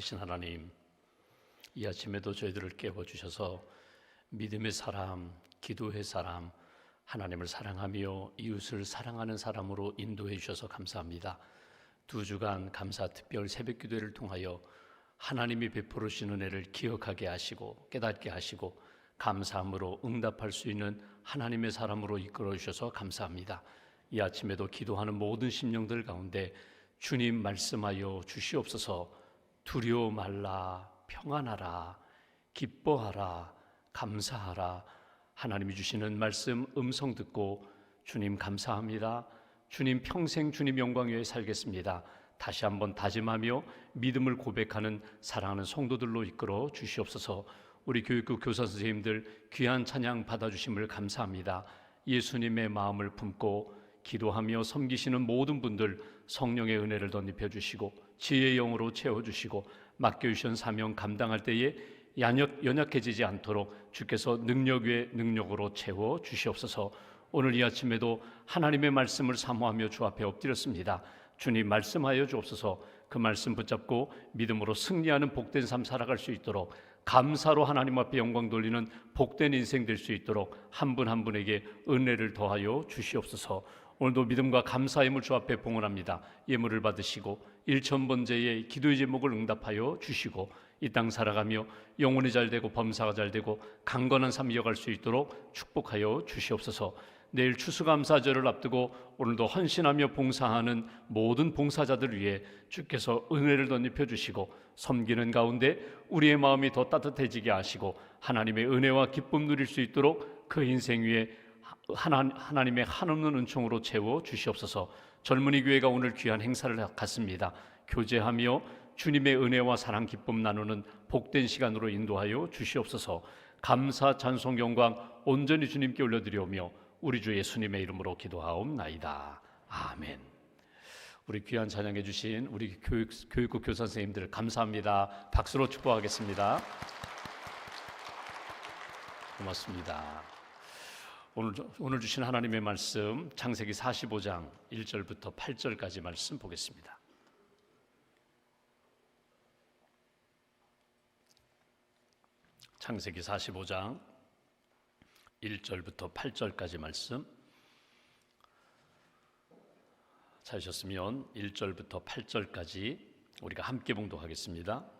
살아계신 하나님, 이 아침에도 저희들을 깨워 주셔서 믿음의 사람, 기도의 사람, 하나님을 사랑하며 이웃을 사랑하는 사람으로 인도해 주셔서 감사합니다. 두 주간 감사 특별 새벽 기도회를 통하여 하나님이 베풀어 주신 은혜를 기억하게 하시고 깨닫게 하시고 감사함으로 응답할 수 있는 하나님의 사람으로 이끌어 주셔서 감사합니다. 이 아침에도 기도하는 모든 심령들 가운데 주님 말씀하여 주시옵소서 두려워 말라 평안하라 기뻐하라 감사하라 하나님이 주시는 말씀 음성 듣고 주님 감사합니다. 주님 평생 주님 영광 위에 살겠습니다. 다시 한번 다짐하며 믿음을 고백하는 사랑하는 성도들로 이끌어 주시옵소서. 우리 교육국 교사 선생님들 귀한 찬양 받아주심을 감사합니다. 예수님의 마음을 품고 기도하며 섬기시는 모든 분들 성령의 은혜를 덧입혀 주시고 지혜의 영으로 채워 주시고 맡겨 주신 사명 감당할 때에 연약, 연약 해지지 않도록 주께서 능력 위에 능력으로 채워 주시옵소서. 오늘 이 아침에도 하나님의 말씀을 사모하며 주 앞에 엎드렸습니다. 주님 말씀하여 주옵소서. 그 말씀 붙잡고 믿음으로 승리하는 복된 삶 살아갈 수 있도록 감사로 하나님 앞에 영광 돌리는 복된 인생 될 수 있도록 한 분한 분에게 은혜를 더하여 주시옵소서. 오늘도 믿음과 감사의 힘을 주 앞에 봉헌합니다. 예물을 받으시고 일천 번째의 기도의 제목을 응답하여 주시고 이 땅 살아가며 영혼이 잘 되고 범사가 잘 되고 강건한 삶 이어갈 수 있도록 축복하여 주시옵소서. 내일 추수감사절을 앞두고 오늘도 헌신하며 봉사하는 모든 봉사자들 위해 주께서 은혜를 덧입혀 주시고 섬기는 가운데 우리의 마음이 더 따뜻해지게 하시고 하나님의 은혜와 기쁨 누릴 수 있도록 그 인생 위에 하나, 하나님의 한없는 은총으로 채워 주시옵소서. 젊은이 교회가 오늘 귀한 행사를 갖습니다. 교제하며 주님의 은혜와 사랑 기쁨 나누는 복된 시간으로 인도하여 주시옵소서. 감사 찬송 영광 온전히 주님께 올려드리오며 우리 주 예수님의 이름으로 기도하옵나이다. 아멘. 우리 귀한 찬양해 주신 우리 교육, 교육국 교사 선생님들 감사합니다. 박수로 축복하겠습니다. 고맙습니다. 오늘 오늘 주신 하나님의 말씀 창세기 45장 1절부터 8절까지 말씀 보겠습니다. 창세기 45장 1절부터 8절까지 말씀 찾으셨으면 1절부터 8절까지 우리가 함께 봉독하겠습니다.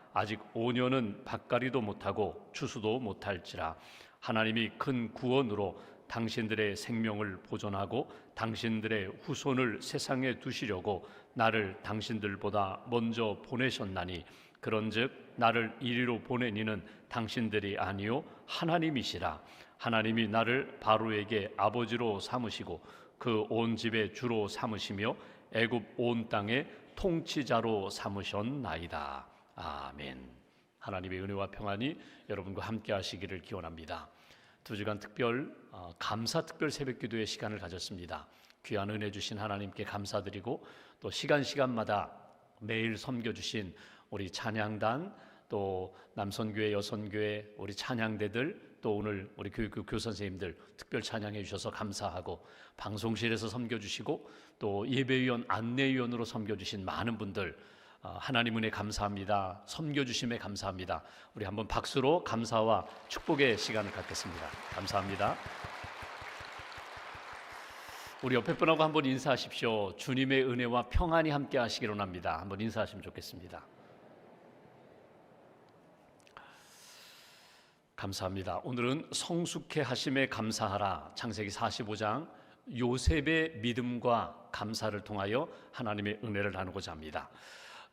아직 5년은 밭가리도 못하고 추수도 못할지라. 하나님이 큰 구원으로 당신들의 생명을 보존하고 당신들의 후손을 세상에 두시려고 나를 당신들보다 먼저 보내셨나니 그런즉 나를 이리로 보내니는 당신들이 아니요 하나님이시라. 하나님이 나를 바로에게 아버지로 삼으시고 그 온 집의 주로 삼으시며 애굽 온 땅의 통치자로 삼으셨나이다 아멘. 하나님의 은혜와 평안이 여러분과 함께 하시기를 기원합니다. 두 주간 특별 어, 감사 특별 새벽 기도의 시간을 가졌습니다. 귀한 은혜 주신 하나님께 감사드리고 또 시간 시간마다 매일 섬겨 주신 우리 찬양단 또 남선교회 여선교회 우리 찬양대들 또 오늘 우리 교육교 교 선생님들 특별 찬양해 주셔서 감사하고 방송실에서 섬겨 주시고 또 예배위원 안내위원으로 섬겨 주신 많은 분들 어, 하나님 은혜 감사합니다. 섬겨 주심에 감사합니다. 우리 한번 박수로 감사와 축복의 시간을 갖겠습니다. 감사합니다. 우리 옆에 분하고 한번 인사하십시오. 주님의 은혜와 평안이 함께 하시기로 합니다. 한번 인사하시면 좋겠습니다. 감사합니다. 오늘은 성숙해 하심에 감사하라 창세기 45장 요셉의 믿음과 감사를 통하여 하나님의 은혜를 나누고자 합니다.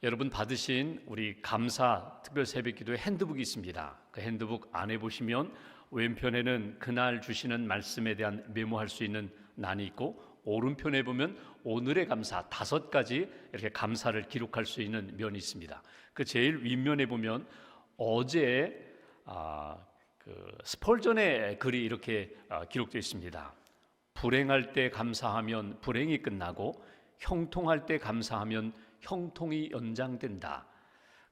여러분 받으신 우리 감사 특별 새벽 기도의 핸드북이 있습니다. 그 핸드북 안에 보시면 왼편에는 그날 주시는 말씀에 대한 메모할 수 있는 난이 있고 오른편에 보면 오늘의 감사 다섯 가지 이렇게 감사를 기록할 수 있는 면이 있습니다. 그 제일 윗면에 보면 어제 아, 그 스펄전의 글이 이렇게 아, 기록되어 있습니다. 불행할 때 감사하면 불행이 끝나고 형통할 때 감사하면 형통이 연장된다.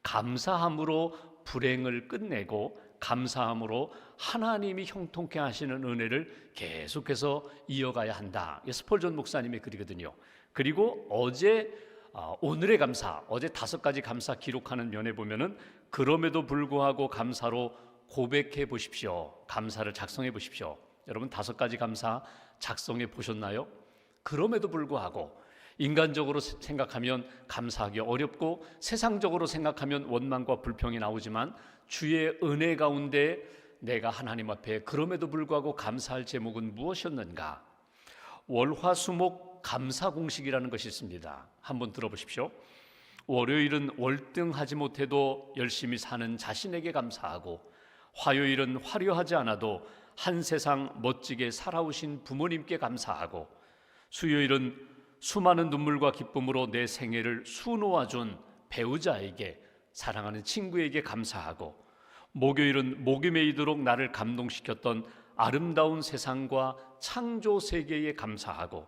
감사함으로 불행을 끝내고 감사함으로 하나님이 형통케 하시는 은혜를 계속해서 이어가야 한다. 스펄전 목사님의 글이거든요. 그리고 어제 아, 오늘의 감사, 어제 다섯 가지 감사 기록하는 면에 보면은 그럼에도 불구하고 감사로 고백해 보십시오. 감사를 작성해 보십시오. 여러분 다섯 가지 감사 작성해 보셨나요? 그럼에도 불구하고 인간적으로 생각하면 감사하기 어렵고 세상적으로 생각하면 원망과 불평이 나오지만 주의 은혜 가운데 내가 하나님 앞에 그럼에도 불구하고 감사할 제목은 무엇이었는가? 월화수목 감사 공식이라는 것이 있습니다. 한번 들어보십시오. 월요일은 월등하지 못해도 열심히 사는 자신에게 감사하고 화요일은 화려하지 않아도 한 세상 멋지게 살아오신 부모님께 감사하고 수요일은 수많은 눈물과 기쁨으로 내 생애를 수놓아준 배우자에게 사랑하는 친구에게 감사하고 목요일은 목이 메이도록 나를 감동시켰던 아름다운 세상과 창조 세계에 감사하고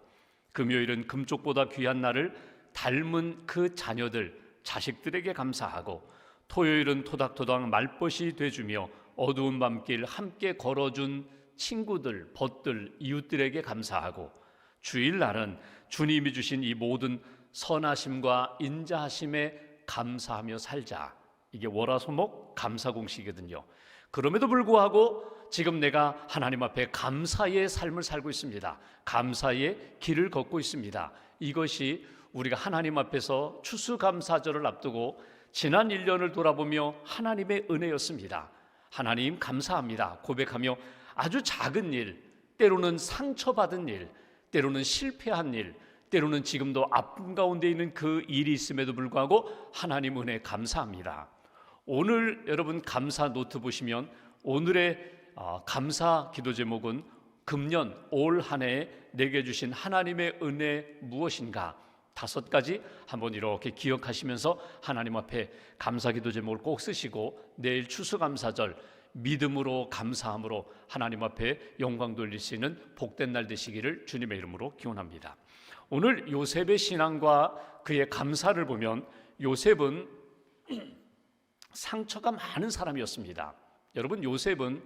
금요일은 금쪽보다 귀한 나를 닮은 그 자녀들 자식들에게 감사하고 토요일은 토닥토닥 말벗이 돼주며 어두운 밤길 함께 걸어준 친구들, 벗들, 이웃들에게 감사하고 주일날은 주님이 주신 이 모든 선하심과 인자하심에 감사하며 살자. 이게 월화수목 감사 공식이거든요. 그럼에도 불구하고 지금 내가 하나님 앞에 감사의 삶을 살고 있습니다. 감사의 길을 걷고 있습니다. 이것이 우리가 하나님 앞에서 추수감사절을 앞두고 지난 1년을 돌아보며 하나님의 은혜였습니다. 하나님 감사합니다. 고백하며 아주 작은 일, 때로는 상처받은 일, 때로는 실패한 일, 때로는 지금도 아픔 가운데 있는 그 일이 있음에도 불구하고 하나님 은혜 감사합니다. 오늘 여러분 감사 노트 보시면 오늘의 어, 감사 기도 제목은 금년 올 한해 내게 주신 하나님의 은혜 무엇인가 다섯 가지 한번 이렇게 기억하시면서 하나님 앞에 감사 기도 제목을 꼭 쓰시고 내일 추수감사절 믿음으로 감사함으로 하나님 앞에 영광 돌릴 수 있는 복된 날 되시기를 주님의 이름으로 기원합니다. 오늘 요셉의 신앙과 그의 감사를 보면 요셉은 상처가 많은 사람이었습니다. 여러분 요셉은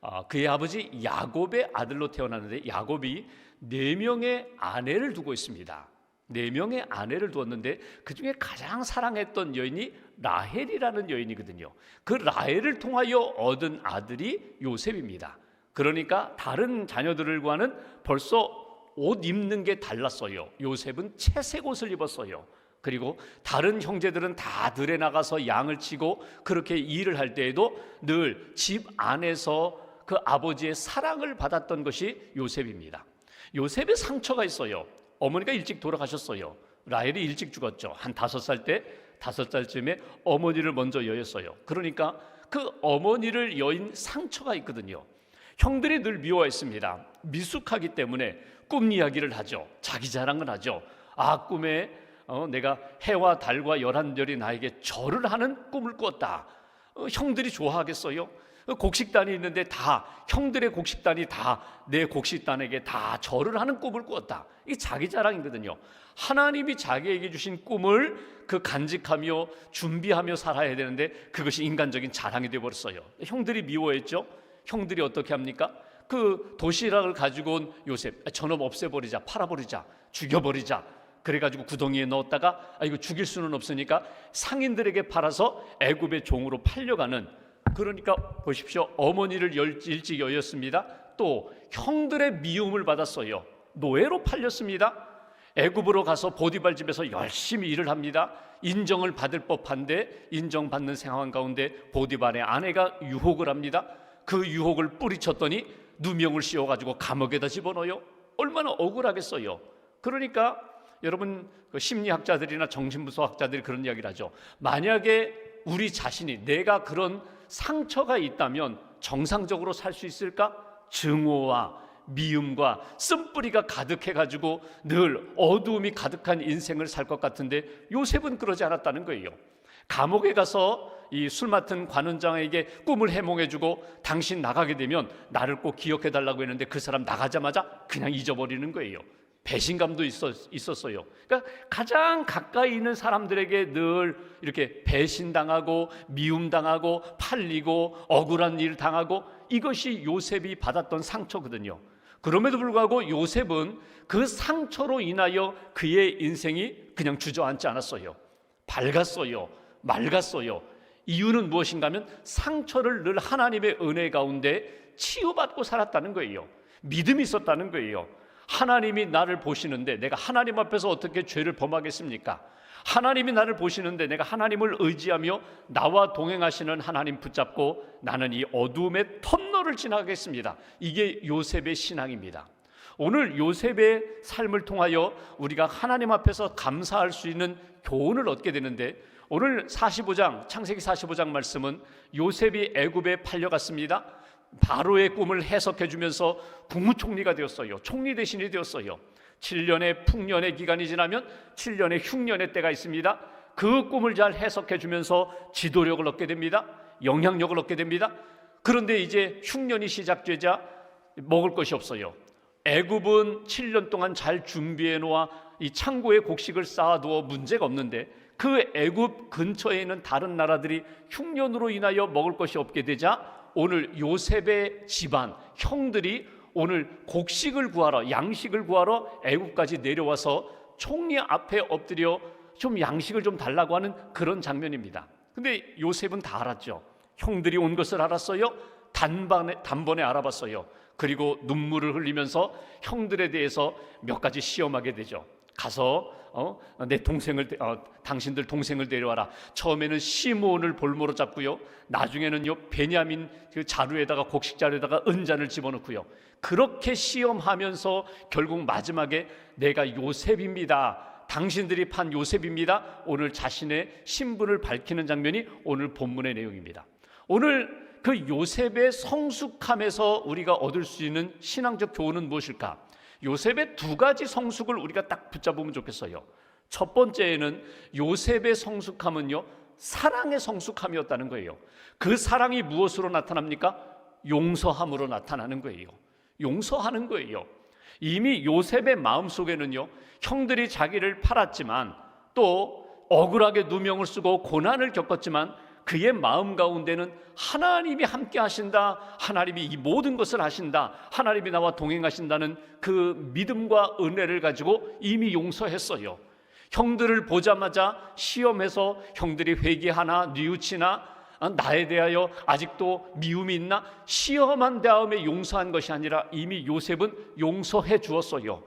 아, 그의 아버지 야곱의 아들로 태어났는데 야곱이 네 명의 아내를 두고 있습니다. 네 명의 아내를 두었는데 그 중에 가장 사랑했던 여인이 라헬이라는 여인이거든요. 그 라헬을 통하여 얻은 아들이 요셉입니다. 그러니까 다른 자녀들과는 벌써 옷 입는 게 달랐어요. 요셉은 채색 옷을 입었어요. 그리고 다른 형제들은 다 들에 나가서 양을 치고 그렇게 일을 할 때에도 늘 집 안에서 그 아버지의 사랑을 받았던 것이 요셉입니다. 요셉의 상처가 있어요. 어머니가 일찍 돌아가셨어요. 라헬이 일찍 죽었죠. 한 다섯 살 때, 다섯 살쯤에 어머니를 먼저 여였어요. 그러니까 그 어머니를 여인 상처가 있거든요. 형들이 늘 미워했습니다. 미숙하기 때문에 꿈 이야기를 하죠. 자기 자랑을 하죠. 아 꿈에 어, 내가 해와 달과 열한 별이 나에게 절을 하는 꿈을 꿨다. 어, 형들이 좋아하겠어요? 어, 곡식단이 있는데 다 형들의 곡식단이 다 내 곡식단에게 다 절을 하는 꿈을 꾸었다. 이게 자기 자랑이거든요. 하나님이 자기에게 주신 꿈을 그 간직하며 준비하며 살아야 되는데 그것이 인간적인 자랑이 되어 버렸어요. 형들이 미워했죠. 형들이 어떻게 합니까? 그 도시락을 가지고 온 요셉, 아, 저놈 없애버리자, 팔아버리자, 죽여버리자. 그래가지고 구덩이에 넣었다가 아 이거 죽일 수는 없으니까 상인들에게 팔아서 애굽의 종으로 팔려가는 그러니까 보십시오 어머니를 일찍 여였습니다 또 형들의 미움을 받았어요 노예로 팔렸습니다 애굽으로 가서 보디발 집에서 열심히 일을 합니다 인정을 받을 법한데 인정받는 상황 가운데 보디발의 아내가 유혹을 합니다 그 유혹을 뿌리쳤더니 누명을 씌워 가지고 감옥에다 집어넣어요. 얼마나 억울하겠어요. 그러니까 여러분 그 심리학자들이나 정신분석학자들이 그런 이야기를 하죠. 만약에 우리 자신이 내가 그런 상처가 있다면 정상적으로 살 수 있을까? 증오와 미움과 쓴뿌리가 가득해 가지고 늘 어두움이 가득한 인생을 살 것 같은데 요셉은 그러지 않았다는 거예요. 감옥에 가서 이 술 맡은 관원장에게 꿈을 해몽해 주고 당신 나가게 되면 나를 꼭 기억해 달라고 했는데 그 사람 나가자마자 그냥 잊어버리는 거예요. 배신감도 있었, 있었 어요. 그러니까 가장 가까이 있는 사람들에게 늘 이렇게 배신당하고 미움당하고 팔리고 억울한 일 당하고 이것이 요셉이 받았던 상처거든요. 그럼에도 불구하고 요셉은 그 상처로 인하여 그의 인생이 그냥 주저앉지 않았어요. 밝았어요. 맑았어요. 이유는 무엇인가 하면 상처를 늘 하나님의 은혜 가운데 치유받고 살았다는 거예요. 믿음이 있었다는 거예요. 하나님이 나를 보시는데 내가 하나님 앞에서 어떻게 죄를 범하겠습니까? 하나님이 나를 보시는데 내가 하나님을 의지하며 나와 동행하시는 하나님 붙잡고 나는 이 어두움의 터널을 지나가겠습니다. 이게 요셉의 신앙입니다. 오늘 요셉의 삶을 통하여 우리가 하나님 앞에서 감사할 수 있는 교훈을 얻게 되는데 오늘 45장 창세기 45장 말씀은 요셉이 애굽에 팔려갔습니다. 바로의 꿈을 해석해 주면서 국무총리가 되었어요. 총리 대신이 되었어요. 7년의 풍년의 기간이 지나면 7년의 흉년의 때가 있습니다. 그 꿈을 잘 해석해 주면서 지도력을 얻게 됩니다. 영향력을 얻게 됩니다. 그런데 이제 흉년이 시작되자 먹을 것이 없어요. 애굽은 7년 동안 잘 준비해 놓아 이 창고에 곡식을 쌓아두어 문제가 없는데 그 애굽 근처에 있는 다른 나라들이 흉년으로 인하여 먹을 것이 없게 되자 오늘 요셉의 집안 형들이 오늘 곡식을 구하러 양식을 구하러 애굽까지 내려와서 총리 앞에 엎드려 좀 양식을 좀 달라고 하는 그런 장면입니다. 근데 요셉은 다 알았죠. 형들이 온 것을 알았어요. 단번에 단번에 알아봤어요. 그리고 눈물을 흘리면서 형들에 대해서 몇 가지 시험하게 되죠. 가서 어, 내 동생을 데- 어, 당신들 동생을 데려와라. 처음에는 시므온을 볼모로 잡고요. 나중에는요 베냐민 그 자루에다가 곡식 자루에다가 은잔을 집어넣고요. 그렇게 시험하면서 결국 마지막에 내가 요셉입니다. 당신들이 판 요셉입니다. 오늘 자신의 신분을 밝히는 장면이 오늘 본문의 내용입니다. 오늘 그 요셉의 성숙함에서 우리가 얻을 수 있는 신앙적 교훈은 무엇일까? 요셉의 두 가지 성숙을 우리가 딱 붙잡으면 좋겠어요. 첫 번째는 요셉의 성숙함은요, 사랑의 성숙함이었다는 거예요. 그 사랑이 무엇으로 나타납니까? 용서함으로 나타나는 거예요. 용서하는 거예요. 이미 요셉의 마음 속에는요, 형들이 자기를 팔았지만 또 억울하게 누명을 쓰고 고난을 겪었지만 그의 마음 가운데는 하나님이 함께 하신다. 하나님이 이 모든 것을 하신다. 하나님이 나와 동행하신다는 그 믿음과 은혜를 가지고 이미 용서했어요. 형들을 보자마자 시험해서 형들이 회개하나 뉘우치나 아, 나에 대하여 아직도 미움이 있나 시험한 다음에 용서한 것이 아니라 이미 요셉은 용서해 주었어요.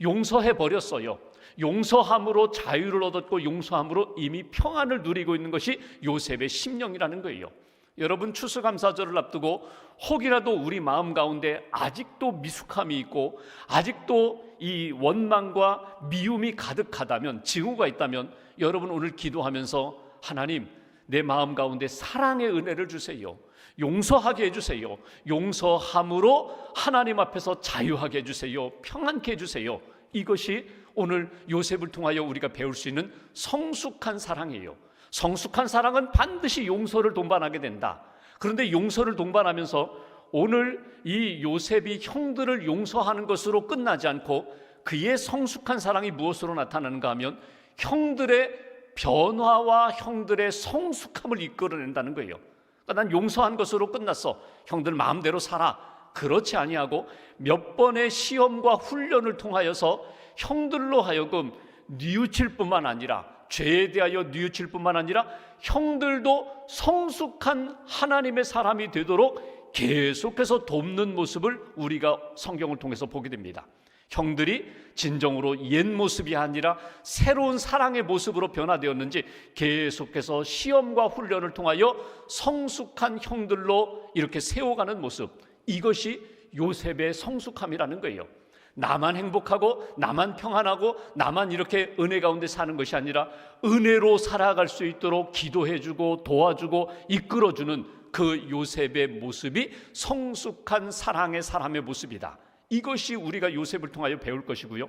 용서해 버렸어요. 용서함으로 자유를 얻었고 용서함으로 이미 평안을 누리고 있는 것이 요셉의 심령이라는 거예요. 여러분 추수감사절을 앞두고 혹이라도 우리 마음 가운데 아직도 미숙함이 있고 아직도 이 원망과 미움이 가득하다면 징후가 있다면 여러분 오늘 기도하면서 하나님 내 마음 가운데 사랑의 은혜를 주세요. 용서하게 해주세요. 용서함으로 하나님 앞에서 자유하게 해주세요. 평안케 해주세요. 이것이 오늘 요셉을 통하여 우리가 배울 수 있는 성숙한 사랑이에요. 성숙한 사랑은 반드시 용서를 동반하게 된다. 그런데 용서를 동반하면서 오늘 이 요셉이 형들을 용서하는 것으로 끝나지 않고 그의 성숙한 사랑이 무엇으로 나타나는가 하면 형들의 변화와 형들의 성숙함을 이끌어낸다는 거예요. 그러니까 난 용서한 것으로 끝났어. 형들 마음대로 살아. 그렇지 아니하고 몇 번의 시험과 훈련을 통하여서 형들로 하여금 뉘우칠 뿐만 아니라 죄에 대하여 뉘우칠 뿐만 아니라 형들도 성숙한 하나님의 사람이 되도록 계속해서 돕는 모습을 우리가 성경을 통해서 보게 됩니다. 형들이 진정으로 옛 모습이 아니라 새로운 사랑의 모습으로 변화되었는지 계속해서 시험과 훈련을 통하여 성숙한 형들로 이렇게 세워가는 모습. 이것이 요셉의 성숙함이라는 거예요. 나만 행복하고 나만 평안하고 나만 이렇게 은혜 가운데 사는 것이 아니라 은혜로 살아갈 수 있도록 기도해 주고 도와주고 이끌어 주는 그 요셉의 모습이 성숙한 사랑의 사람의 모습이다. 이것이 우리가 요셉을 통하여 배울 것이고요.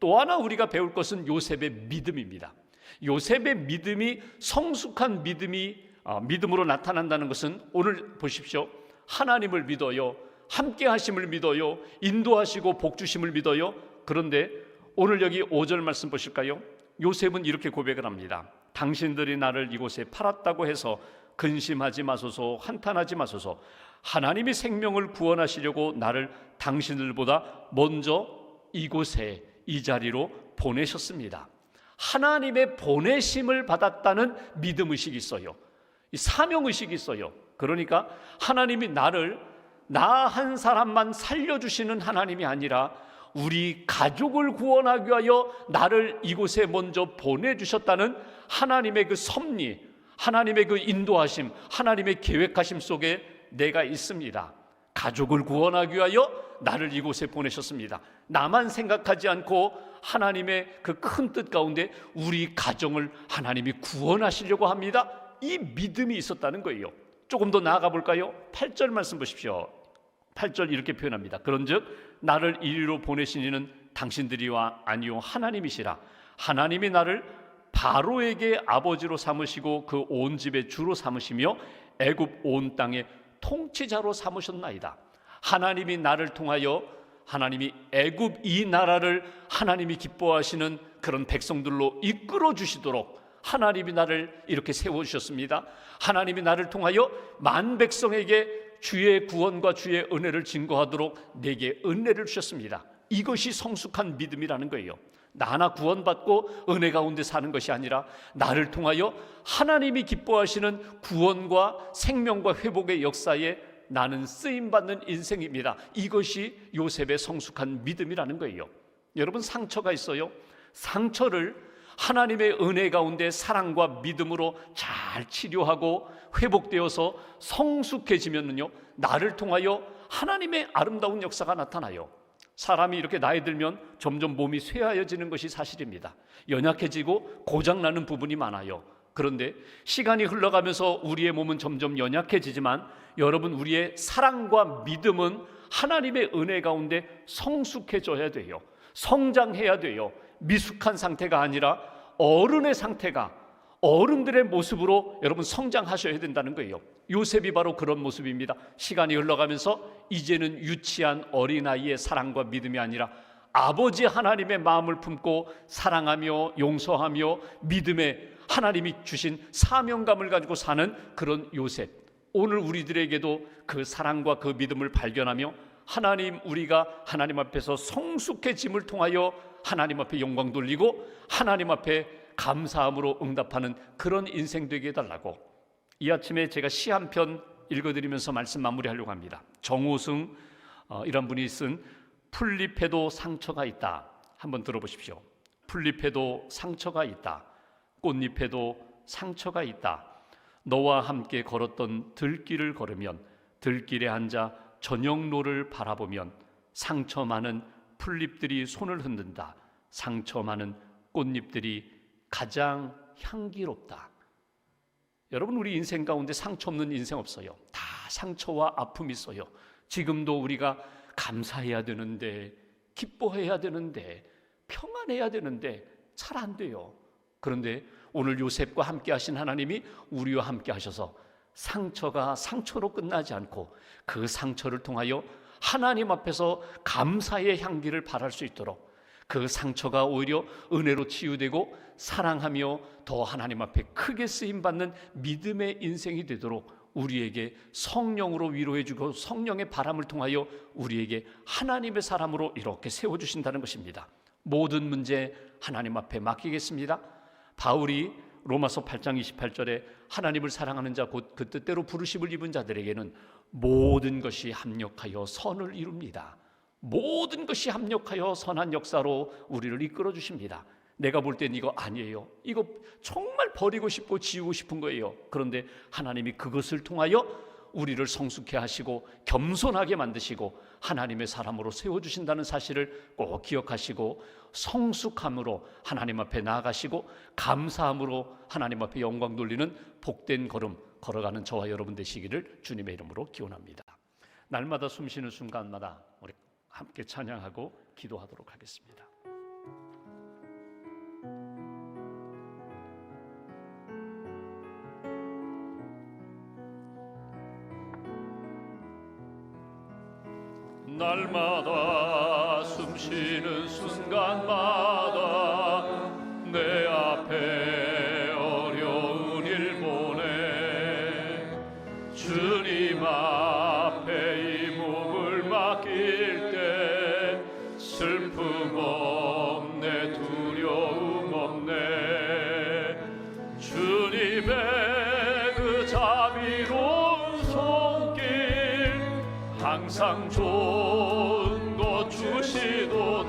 또 하나 우리가 배울 것은 요셉의 믿음입니다. 요셉의 믿음이 성숙한 믿음이 아, 믿음으로 나타난다는 것은 오늘 보십시오. 하나님을 믿어요. 함께 하심을 믿어요. 인도하시고 복 주심을 믿어요. 그런데 오늘 여기 5절 말씀 보실까요? 요셉은 이렇게 고백을 합니다. 당신들이 나를 이곳에 팔았다고 해서 근심하지 마소서 한탄하지 마소서 하나님이 생명을 구원하시려고 나를 당신들보다 먼저 이곳에 이 자리로 보내셨습니다. 하나님의 보내심을 받았다는 믿음 의식이 있어요. 사명 의식이 있어요. 그러니까 하나님이 나를 나 한 사람만 살려주시는 하나님이 아니라 우리 가족을 구원하기 위하여 나를 이곳에 먼저 보내주셨다는 하나님의 그 섭리, 하나님의 그 인도하심, 하나님의 계획하심 속에 내가 있습니다. 가족을 구원하기 위하여 나를 이곳에 보내셨습니다. 나만 생각하지 않고 하나님의 그 큰 뜻 가운데 우리 가정을 하나님이 구원하시려고 합니다. 이 믿음이 있었다는 거예요. 조금 더 나아가 볼까요? 8절 말씀 보십시오. 8절 이렇게 표현합니다. 그런즉 나를 이리로 보내신 이는 당신들이와 아니요 하나님이시라. 하나님이 나를 바로에게 아버지로 삼으시고 그 온 집의 주로 삼으시며 애굽 온 땅의 통치자로 삼으셨나이다. 하나님이 나를 통하여 하나님이 애굽 이 나라를 하나님이 기뻐하시는 그런 백성들로 이끌어 주시도록 하나님이 나를 이렇게 세워 주셨습니다. 하나님이 나를 통하여 만 백성에게 주의 구원과 주의 은혜를 증거하도록 내게 은혜를 주셨습니다. 이것이 성숙한 믿음이라는 거예요. 나 하나 구원받고 은혜 가운데 사는 것이 아니라 나를 통하여 하나님이 기뻐하시는 구원과 생명과 회복의 역사에 나는 쓰임 받는 인생입니다. 이것이 요셉의 성숙한 믿음이라는 거예요. 여러분 상처가 있어요. 상처를 하나님의 은혜 가운데 사랑과 믿음으로 잘 치료하고 회복되어서 성숙해지면요 나를 통하여 하나님의 아름다운 역사가 나타나요. 사람이 이렇게 나이 들면 점점 몸이 쇠하여지는 것이 사실입니다. 연약해지고 고장나는 부분이 많아요. 그런데 시간이 흘러가면서 우리의 몸은 점점 연약해지지만 여러분 우리의 사랑과 믿음은 하나님의 은혜 가운데 성숙해져야 돼요. 성장해야 돼요. 미숙한 상태가 아니라 어른의 상태가 어른들의 모습으로 여러분 성장하셔야 된다는 거예요. 요셉이 바로 그런 모습입니다. 시간이 흘러가면서 이제는 유치한 어린아이의 사랑과 믿음이 아니라 아버지 하나님의 마음을 품고 사랑하며 용서하며 믿음에 하나님이 주신 사명감을 가지고 사는 그런 요셉. 오늘 우리들에게도 그 사랑과 그 믿음을 발견하며 하나님 우리가 하나님 앞에서 성숙해짐을 통하여 하나님 앞에 영광 돌리고 하나님 앞에 감사함으로 응답하는 그런 인생 되게 해달라고 이 아침에 제가 시 한 편 읽어드리면서 말씀 마무리하려고 합니다. 정호승 어, 이런 분이 쓴 풀잎에도 상처가 있다. 한번 들어보십시오. 풀잎에도 상처가 있다. 꽃잎에도 상처가 있다. 너와 함께 걸었던 들길을 걸으면 들길에 앉아 저녁로를 바라보면 상처 많은 풀잎들이 손을 흔든다. 상처 많은 꽃잎들이 가장 향기롭다. 여러분 우리 인생 가운데 상처 없는 인생 없어요. 다 상처와 아픔이 있어요. 지금도 우리가 감사해야 되는데 기뻐해야 되는데 평안해야 되는데 잘 안 돼요. 그런데 오늘 요셉과 함께 하신 하나님이 우리와 함께 하셔서 상처가 상처로 끝나지 않고 그 상처를 통하여 하나님 앞에서 감사의 향기를 발할 수 있도록 그 상처가 오히려 은혜로 치유되고 사랑하며 더 하나님 앞에 크게 쓰임 받는 믿음의 인생이 되도록 우리에게 성령으로 위로해 주고 성령의 바람을 통하여 우리에게 하나님의 사람으로 이렇게 세워 주신다는 것입니다. 모든 문제 하나님 앞에 맡기겠습니다. 바울이 로마서 8장 28절에 하나님을 사랑하는 자 곧 그 뜻대로 부르심을 입은 자들에게는 모든 것이 합력하여 선을 이룹니다. 모든 것이 합력하여 선한 역사로 우리를 이끌어 주십니다. 내가 볼 땐 이거 아니에요. 이거 정말 버리고 싶고 지우고 싶은 거예요. 그런데 하나님이 그것을 통하여 우리를 성숙해 하시고 겸손하게 만드시고 하나님의 사람으로 세워 주신다는 사실을 꼭 기억하시고 성숙함으로 하나님 앞에 나아가시고 감사함으로 하나님 앞에 영광 돌리는 복된 걸음 걸어가는 저와 여러분 되시기를 주님의 이름으로 기원합니다. 날마다 숨쉬는 순간마다 우리 함께 찬양하고 기도하도록 하겠습니다. 날마다 숨쉬는 순간마다 항상 좋은 것 주시도다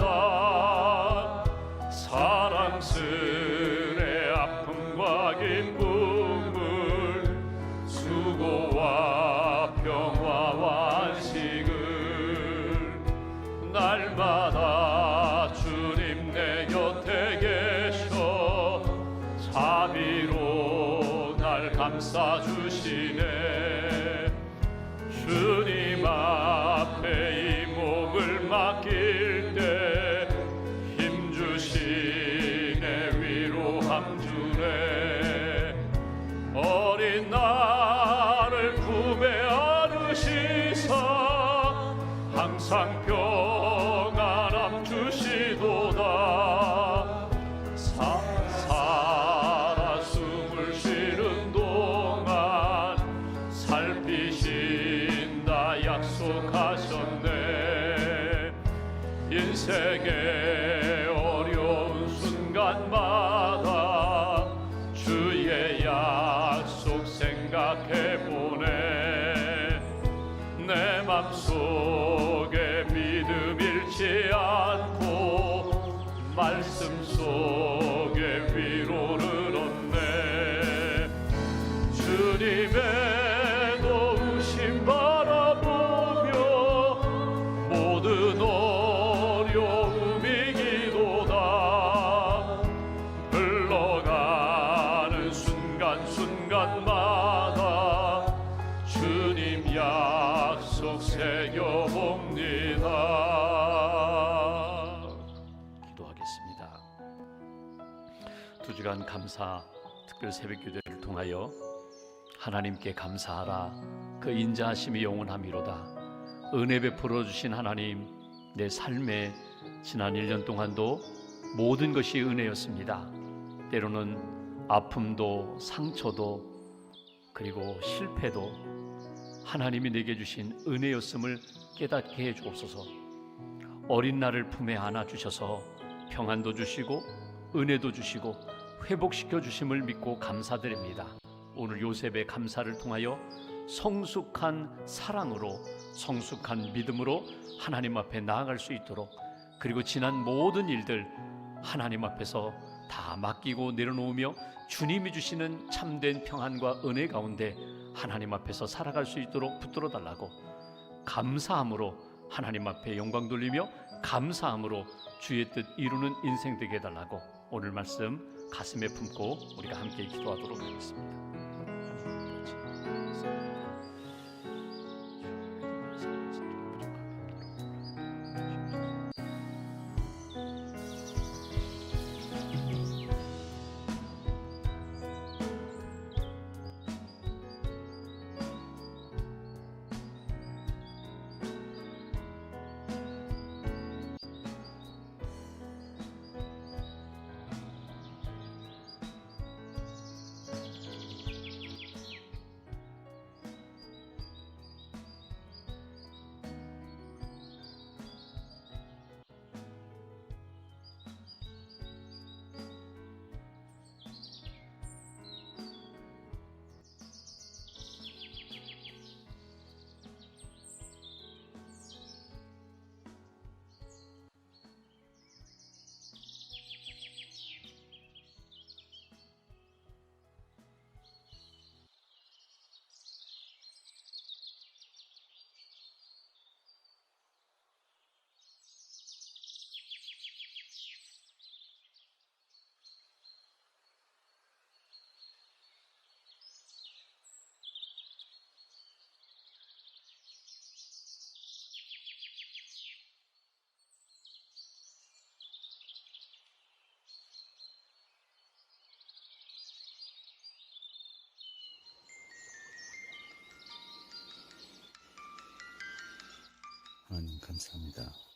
인생 두 주간 감사 특별 새벽 기도를 통하여 하나님께 감사하라. 그 인자하심이 영원함이로다. 은혜 베풀어 주신 하나님 내 삶에 지난 1년 동안도 모든 것이 은혜였습니다. 때로는 아픔도 상처도 그리고 실패도 하나님이 내게 주신 은혜였음을 깨닫게 해 주옵소서. 어린 나를 품에 안아 주셔서 평안도 주시고 은혜도 주시고 회복시켜 주심을 믿고 감사드립니다. 오늘 요셉의 감사를 통하여 성숙한 사랑으로 성숙한 믿음으로 하나님 앞에 나아갈 수 있도록 그리고 지난 모든 일들 하나님 앞에서 다 맡기고 내려놓으며 주님이 주시는 참된 평안과 은혜 가운데 하나님 앞에서 살아갈 수 있도록 붙들어 달라고 감사함으로 하나님 앞에 영광 돌리며 감사함으로 주의 뜻 이루는 인생 되게 해달라고 오늘 말씀 가슴에 품고 우리가 함께 기도하도록 하겠습니다. 하나님 감사합니다.